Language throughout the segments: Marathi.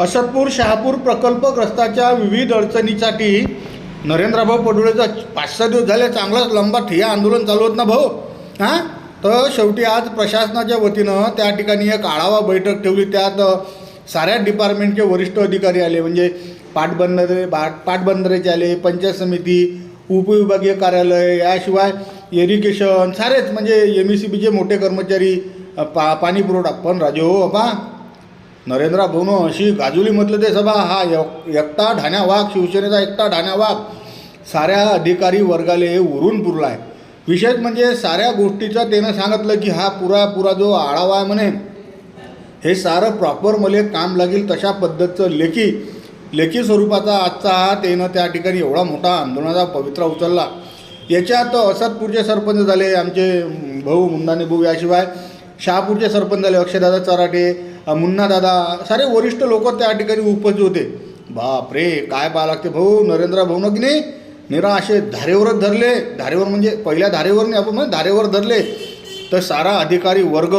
असतपूर शहापूर प्रकल्पग्रस्ताच्या विविध अडचणीसाठी नरेंद्रभाऊ पडुळेचा पाच सहा दिवस झाले चांगलाच लंबा ठिया आंदोलन चालू होत ना भाऊ? हां? तर शेवटी आज प्रशासनाच्या वतीनं त्या ठिकाणी एक आढावा बैठक ठेवली. त्यात साऱ्या डिपार्टमेंटचे वरिष्ठ अधिकारी आले म्हणजे पाटबंधारे पाट पाटबंधारेचे आले पंचायत समिती उपविभागीय कार्यालय याशिवाय इरिगेशन सारेच म्हणजे एम ई सी बीचे मोठे कर्मचारी पा पाणी पुरवठा पण राजे हो बाबा. नरेंद्र बोनो अशी गाजुली म्हटलं ते सभा हा एक- एकटा ढाण्या वाघ शिवसेनेचा एकटा ढाण्या वाघ साऱ्या अधिकारी वर्गाले उरून पुरला आहे विशेष म्हणजे साऱ्या गोष्टीचं त्यानं सांगितलं की हा पुरा पुरा जो आढावा आहे म्हणे हे सारं प्रॉपर मले काम लागेल तशा पद्धतीचं लेखी लेखी स्वरूपाचा आजचा हा त्यानं त्या ठिकाणी एवढा मोठा आंदोलनाचा पवित्रा उचलला. याच्यात असतपूरचे सरपंच झाले आमचे भाऊ मुंदाने भाऊ याशिवाय शहापूरचे सरपंच झाले अक्षयदादा चराटे मुन्नादादा सारे वरिष्ठ लोक त्या ठिकाणी उपस्थित होते. बाप रे काय पाहा लागते भाऊ? नरेंद्र भाऊनं की नाही? निरा असे धारेवरच धरले. धारेवर म्हणजे पहिल्या धारेवर नाही आपण म्हणतो धारेवर धरले. तर सारा अधिकारी वर्ग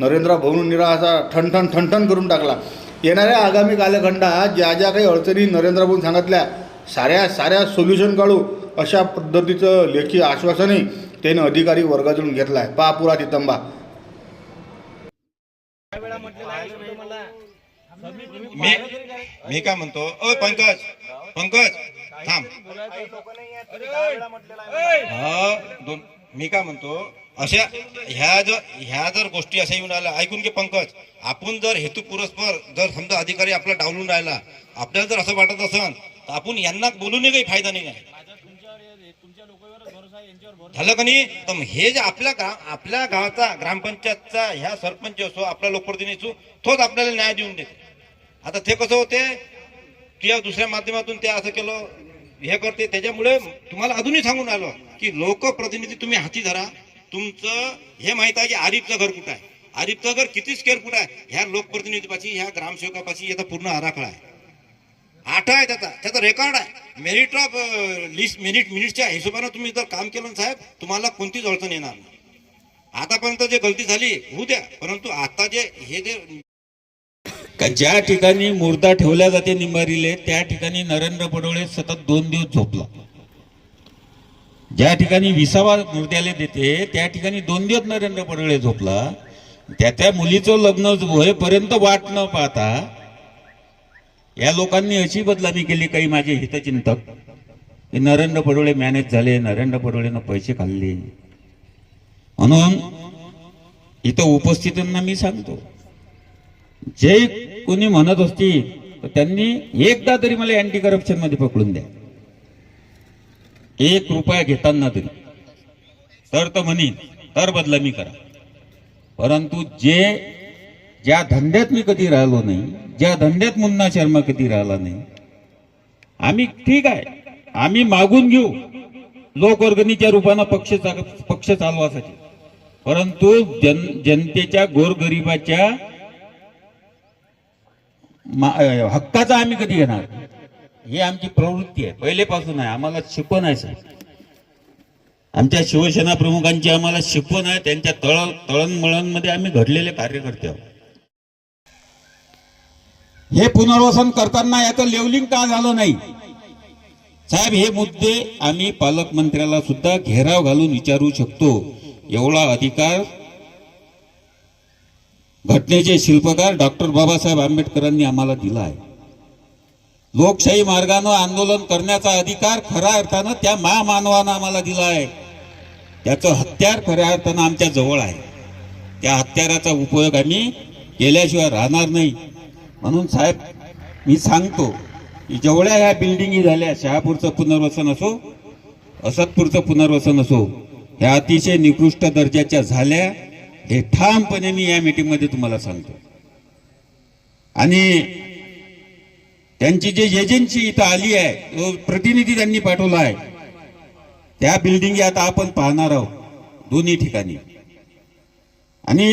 नरेंद्र भाऊन निरा असा ठणठण ठणठण करून टाकला. येणाऱ्या आगामी कालखंडात ज्या ज्या काही अडचणी नरेंद्र भाऊन सांगितल्या साऱ्या साऱ्या सोल्युशन काढू अशा पद्धतीचं लेखी आश्वासनही त्यानं अधिकारी वर्गातून घेतला आहे पापुरा तितंबा. मी मी काय म्हणतो? ओ पंकज पंकज थांब. हा दोन मी काय म्हणतो? अशा ह्या जर ह्या जर गोष्टी अशा येऊन राहिल्या ऐकून घे पंकज. आपण जर हेतू पुरस्पर जर समजा अधिकारी आपला डावलून राहिला आपल्याला जर असं वाटत असेल तर आपण यांना बोलूनही काही फायदा नाही आहे. झालं का नाही? तर हे जे आपल्या गाव आपल्या गावाचा ग्रामपंचायतचा ह्या सरपंच असो आपला लोकप्रतिनिधी असो तोच आपल्याला न्याय देऊन देते. आता ते कसं होते? किंवा दुसऱ्या माध्यमातून ते असं केलं हे करते. त्याच्यामुळे तुम्हाला अजूनही सांगून आलो की लोकप्रतिनिधी तुम्ही हाती धरा. तुमचं हे माहीत आहे की आरिफचं घर कुठं आहे? आरिफचं घर किती स्क्वेअर फूट आहे? ह्या लोकप्रतिनिधीपाशी ह्या ग्रामसेवकापाशी याचा पूर्ण आराखडा आहे. आठ आहे त्याचा. त्याचा रेकॉर्ड आहे. मेरिट ऑफ लिस्ट मेरिट मिनिटच्या हिशोबानं तुम्ही जर काम केलं ना साहेब तुम्हाला कोणतीच अडचण येणार नाही. आतापर्यंत जे गलती झाली होऊ द्या. परंतु आता जे हे जे का ज्या ठिकाणी मुर्दा ठेवल्या जाते निंबारीले त्या ठिकाणी नरेंद्र पडोळे सतत दोन दिवस झोपला. ज्या ठिकाणी विसावा मुर्द्याला देते त्या ठिकाणी दोन दिवस नरेंद्र पडोळे झोपला. त्या त्या मुलीचं लग्न होईपर्यंत वाट न पाहता या लोकांनी अशी बदलामी केली काही माझे हितचिंतक की नरेंद्र पडोळे मॅनेज झाले नरेंद्र पडोळेनं पैसे खाल्ले. म्हणून इथं उपस्थितांना मी सांगतो जे कोणी म्हणत असतील तर त्यांनी एकदा तरी मला अँटी करप्शनमध्ये पकडून द्या. एक रुपया घेताना तरी. तर तर म्हणीन तर बदलामी करा. परंतु जे ज्या धंद्यात मी कधी राहिलो नाही ज्या धंद्यात मुन्ना शर्मा कधी राहिला नाही आम्ही ठीक आहे. आम्ही मागून घेऊ. लोकवर्गणीच्या रूपानं पक्ष पक्ष चालवासाठी. परंतु जन जनतेच्या गोरगरिबाच्या मा- हक्काचा आम्ही कधी घेणार? ही आमची प्रवृत्ती आहे. पहिलेपासून आहे. आम्हाला शिकवण आहे साहेब. आमच्या शिवसेना प्रमुखांची आम्हाला शिकवण आहे. त्यांच्या तळ तळणमळणमध्ये आम्ही घडलेले कार्यकर्ते आहोत. हे पुनर्वसन करताना याचं लेवलिंग का झालं नाही? साहेब हे मुद्दे आम्ही पालकमंत्र्याला सुद्धा घेराव घालून विचारू शकतो. एवढा अधिकार घटनेचे शिल्पकार डॉक्टर बाबासाहेब आंबेडकरांनी आम्हाला दिला आहे. लोकशाही मार्गानं आंदोलन करण्याचा अधिकार खऱ्या अर्थानं त्या महामानवानं आम्हाला दिला आहे. त्याचं हत्यार खऱ्या अर्थानं आमच्या जवळ आहे. त्या हत्याराचा उपयोग आम्ही केल्याशिवाय राहणार नाही. म्हणून साहेब मी सांगतो की जेवढ्या ह्या बिल्डिंगी झाल्या शहापूरचं पुनर्वसन असो असतपूरचं पुनर्वसन असो ह्या अतिशय निकृष्ट दर्जाच्या झाल्या हे ठामपणे मी या मीटिंगमध्ये तुम्हाला सांगतो. आणि त्यांची जे एजन्सी इथं आली आहे तो प्रतिनिधी त्यांनी पाठवला आहे. त्या बिल्डिंगी आता आपण पाहणार आहोत दोन्ही ठिकाणी. आणि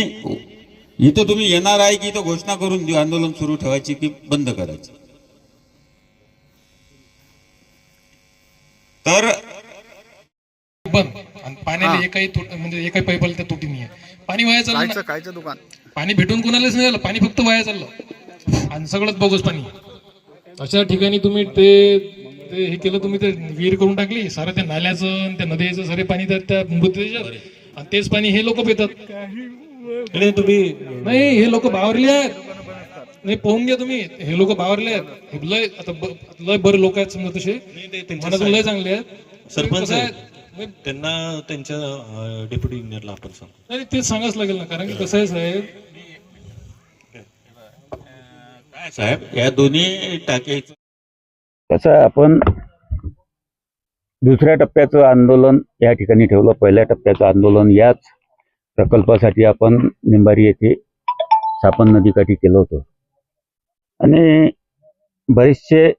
इथं तुम्ही येणार आहे की इथं घोषणा करून देऊ आंदोलन सुरू ठेवायची की बंद करायची? तर बंद. पाण्याला एकही म्हणजे एकही पाईपाला त्या तुटी नाही पाणी वाया चाललं कायचं दुकान? पाणी भेटून कोणालाच नाही झालं. पाणी फक्त वाया चाललं. आणि सगळंच बोगस पाणी. अशा ठिकाणी तुम्ही ते ते हे केलं तुम्ही ते विहीर करून टाकली. सारं त्या नाल्याचं त्या नदीचं सारे पाणी त्या त्या मृत्यूच्या आणि तेच पाणी हे लोक पितात. नाही तुम्ही नाही हे लोक बावरले आहेत. नाही पाहून घ्या तुम्ही. हे लोक बावरले आहेत. हे लय आता ब- लय बरे लोक आहेत समजा तसे. ते मनातून लय चांगले आहेत. सरपंच कसं आहे, त्यांना त्यांच्या डेप्युटी इंजिनियरला आपण सांगतो नाही, तेच सांगाच लागेल ना कारण की कसं आहे साहेब? काय साहेब या दोन्ही टाक्याचं कसं आहे आपण दुसऱ्या टप्प्याचं आंदोलन या ठिकाणी ठेवलं पहिल्या टप्प्याचं आंदोलन याच प्रकल्पासाठी आपण निंबारी येथे सापन नदीकाठी केलं होतं. आणि बरेचसे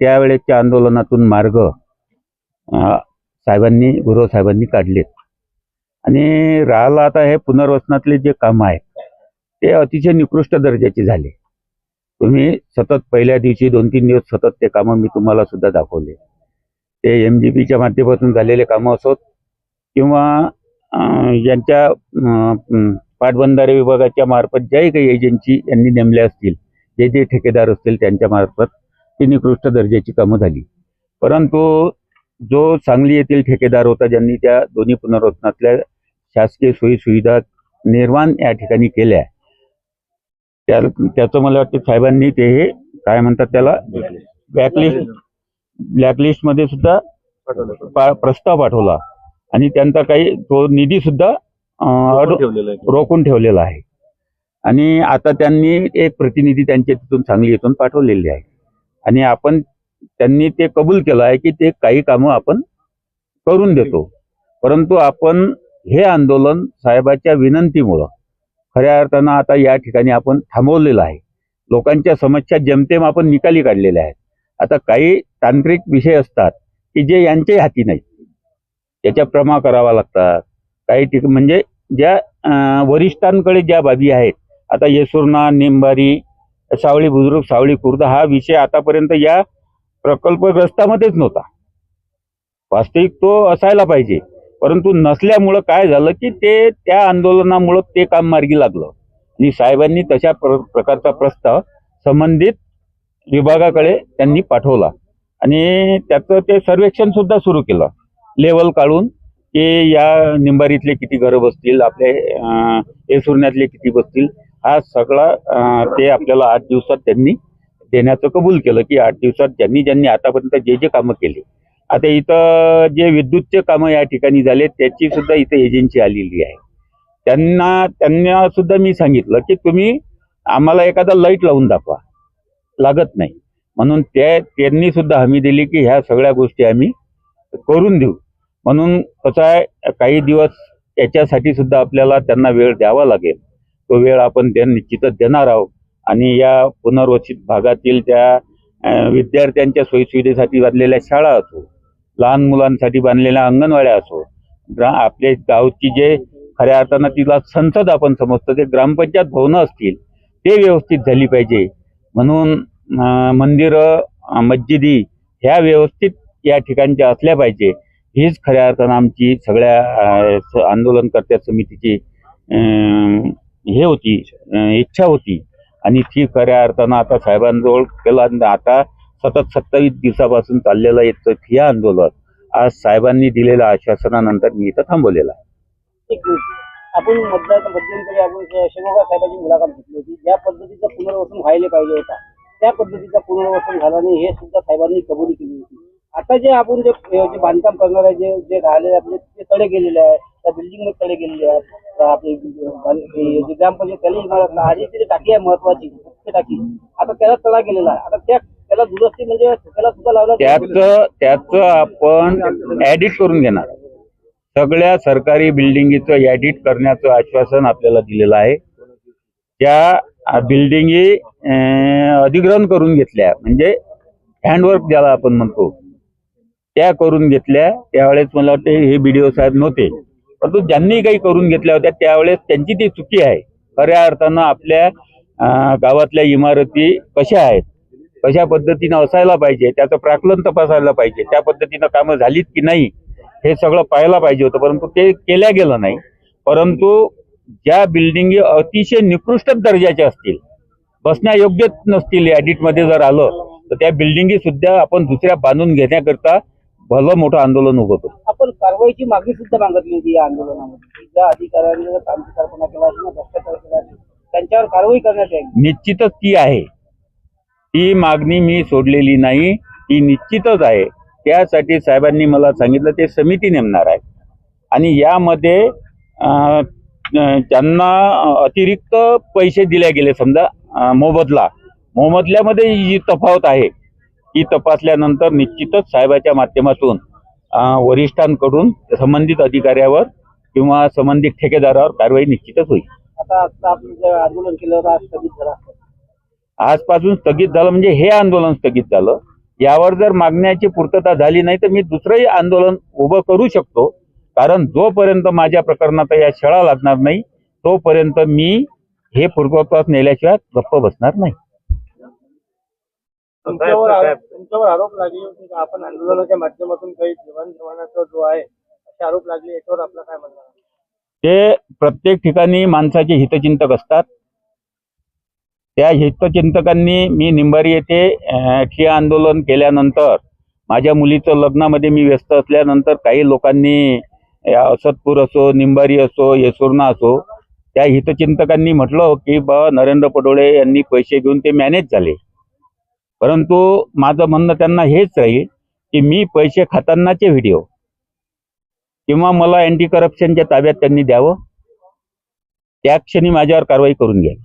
त्यावेळेच्या आंदोलनातून मार्ग साहेबांनी गुरव साहेबांनी काढलेत. आणि राहिलं आता हे पुनर्वसनातले जे काम आहे ते अतिशय निकृष्ट दर्जाचे झाले. तुम्ही सतत पहिल्या दिवशी दोन तीन दिवस सतत ते कामं मी तुम्हाला सुद्धा दाखवले. ते एम जी पीच्या माध्यमातून झालेले कामं असोत किंवा अं, यांच्या अं, अं, पाटबंधारे विभागाच्या मार्फत ज्याही काही एजन्सी यांनी नेमल्या असतील जे जे ठेकेदार असतील त्यांच्या मार्फत ती निकृष्ट दर्जाची कामं झाली. परंतु जो सांगली येथील ठेकेदार होता ज्यांनी त्या दोन्ही पुनर्वसनातल्या शासकीय सोयी सुविधा निर्माण या ठिकाणी केल्या त्या त्याचं मला वाटतं साहेबांनी ते हे काय म्हणतात त्याला ब्लॅकलिस्ट ब्लॅकलिस्टमध्ये सुद्धा प्रस्ताव पाठवला. आणि त्यांचा काही तो निधी सुद्धा रोखून ठेवलेला आहे आणि आता त्यांनी एक प्रतिनिधी त्यांच्या तिथून सांगली येथून पाठवलेले आहे. आणि आपण त्यांनी ते कबूल केलं आहे की ते काही कामं आपण करून देतो. परंतु आपण हे आंदोलन साहेबाच्या विनंतीमुळं खऱ्या अर्थानं आता या ठिकाणी आपण थांबवलेलं आहे. लोकांच्या समस्या जेमतेम आपण निकाली काढलेल्या आहेत. आता काही तांत्रिक विषय असतात की जे यांच्याही हाती नाहीत. त्याच्या प्रमा करावा लागतात. काही ठिक म्हणजे ज्या वरिष्ठांकडे ज्या बाबी आहेत आता येसुर्णा निंबारी सावळी बुजुर्ग सावळी खुर्द हा विषय आतापर्यंत या प्रकल्पग्रस्तामध्येच नव्हता. वास्तविक तो असायला पाहिजे. परंतु नसल्यामुळं काय झालं की ते त्या आंदोलनामुळं ते काम मार्गी लागलं. आणि साहेबांनी तशा प्र प्रकारचा प्रस्ताव संबंधित विभागाकडे त्यांनी पाठवला. आणि त्याचं ते सर्वेक्षण सुद्धा सुरू केलं. लेवल काढून की या निंबारीतले किती घरं बसतील आपले येसुरण्यातले किती बसतील हा सगळा ते आपल्याला आठ दिवसात त्यांनी देण्याचं कबूल केलं की आठ दिवसात ज्यांनी ज्यांनी आतापर्यंत जे जे कामं केले. आता इथं जे विद्युतचे कामं या ठिकाणी झाले त्याची सुद्धा इथं एजन्सी आलेली आहे. त्यांना त्यांना सुद्धा मी सांगितलं की तुम्ही आम्हाला एखादा लाइट लावून दाखवा. लागत नाही. म्हणून त्या त्यांनी सुद्धा हमी दिली की ह्या सगळ्या गोष्टी आम्ही करून देऊ. म्हणून कसं आहे काही दिवस याच्यासाठी सुद्धा आपल्याला त्यांना वेळ द्यावा लागेल. तो वेळ आपण दे निश्चितच देणार आहोत. आणि या पुनर्वसित भागातील त्या विद्यार्थ्यांच्या सोयीसुविधेसाठी बांधलेल्या शाळा असो लहान मुलांसाठी बांधलेल्या अंगणवाड्या असो ग्रा आपल्या गावची जे खऱ्या अर्थानं तिला संसद आपण समजतो ते ग्रामपंचायत भवनं असतील ते व्यवस्थित झाली पाहिजे. म्हणून मंदिरं मस्जिदी ह्या व्यवस्थित या ठिकाणच्या असल्या पाहिजे. हीच खऱ्या अर्थानं आमची सगळ्या आंदोलनकर्त्या समितीची हे होती इच्छा होती. आणि ती खऱ्या अर्थानं आता साहेबांजवळ केला आता सतत सत्तावीस दिवसापासून चाललेलं एक हे आंदोलन आज साहेबांनी दिलेल्या आश्वासनानंतर मी इथं थांबवलेलं आहे. आपण मध्यंतरी आपण शेवगा साहेबांची मुलाखत घेतली होती. ज्या पद्धतीचं पुनर्वसन व्हायला पाहिजे होता त्या पद्धतीचं पुनर्वसन झाल्याने नाही हे सुद्धा साहेबांनी कबुली केली होती. आता जे आपण जे जे बांधकाम करणार आहे जे जे राहिले आपले ते तडे गेलेले आहे त्या बिल्डिंगमध्ये तडे गेलेले आहेत. त्या आपली ग्रामपंचायत त्याला इमारत आधी ती टाकी आहे महत्वाची मुख्य टाकी आता त्याला तडा गेलेला आहे. आता त्या त्याला दुरुस्ती म्हणजे त्याला सुद्धा लावला त्याच त्याच आपण ऍडिट करून घेणार. सगळ्या सरकारी बिल्डिंगीचं ऍडिट करण्याचं आश्वासन आपल्याला दिलेलं आहे. त्या बिल्डिंगी अधिग्रहण करून घेतल्या. म्हणजे हँडवर्क ज्याला आपण म्हणतो. त्या करून घेतल्या त्यावेळेस मला वाटतं हे बीडीओ साहेब नव्हते. परंतु ज्यांनी काही करून घेतल्या होत्या त्यावेळेस त्यांची ती चुकी आहे. खऱ्या अर्थानं आपल्या गावातल्या इमारती कशा आहेत? कशा पद्धतीनं असायला पाहिजे? त्याचं प्राकलन तपासायला पाहिजे. त्या पद्धतीनं कामं झालीत की नाही हे सगळं पाहायला पाहिजे होतं. परंतु ते केल्या गेलं नाही. परंतु ज्या बिल्डिंगी अतिशय निकृष्ट दर्जाच्या असतील बसण्यायोग्यच नसतील ॲडिटमध्ये जर आलं तर त्या बिल्डिंगी सुद्धा आपण दुसऱ्या बांधून घेण्याकरता भलं मोठं आंदोलन उभं करू. आपण कारवाईची मागणी सुद्धा मागितली होती या आंदोलनामध्ये. ज्या अधिकाऱ्यांनी जर केला असेल भ्रष्टाचार केला असेल त्यांच्यावर कारवाई करण्यात यावी. निश्चितच ती आहे. ती मागणी मी सोडलेली नाही. ती निश्चितच आहे. त्यासाठी साहेबांनी मला सांगितलं ते समिती नेमणार आहे. आणि यामध्ये त्यांना अतिरिक्त पैसे दिले गेले. समजा मोबदला. मोबदल्यामध्ये जी तफावत आहे. ती तपासल्यानंतर निश्चितच साहेबाच्या माध्यमातून वरिष्ठांकडून संबंधित अधिकाऱ्यावर किंवा संबंधित ठेकेदारावर कारवाई निश्चितच होईल. आता आंदोलन केलं स्थगित आजपासून स्थगित झालं म्हणजे हे आंदोलन स्थगित झालं. यावर जर मागण्याची पूर्तता झाली नाही तर मी दुसरंही आंदोलन उभं करू शकतो. कारण जोपर्यंत माझ्या प्रकरणात या शाळा लागणार नाही तोपर्यंत मी हे पूर्वत्वास नेल्याशिवाय गप्प बसणार नाही. तुमच्यावर आरोप तुमच्यावर आरोप लागले होते की? आपण आंदोलनाच्या माध्यमातून काही देवाणघेवाणाचा जो आहे असे आरोप लागले. याच्यावर आपला काय म्हणणं? ते प्रत्येक ठिकाणी माणसाचे हितचिंतक असतात. त्या हितचिंतकांनी मी निंबारी येथे अं, ठिय्या आंदोलन केल्यानंतर माझ्या मुलीचं लग्नामध्ये मी व्यस्त असल्यानंतर काही लोकांनी असतपूर असो निंबारी असो येसुर्णा असो त्या हितचिंतकांनी म्हटलं की बा नरेंद्र पडोळे यांनी पैसे घेऊन ते मॅनेज झाले. परंतु माझं म्हणणं त्यांना हेच राहील की मी पैसे खातानाचे व्हिडिओ किंवा मला अँटी करप्शनच्या ताब्यात त्यांनी द्यावं त्या क्षणी माझ्यावर कारवाई करून घ्यावी.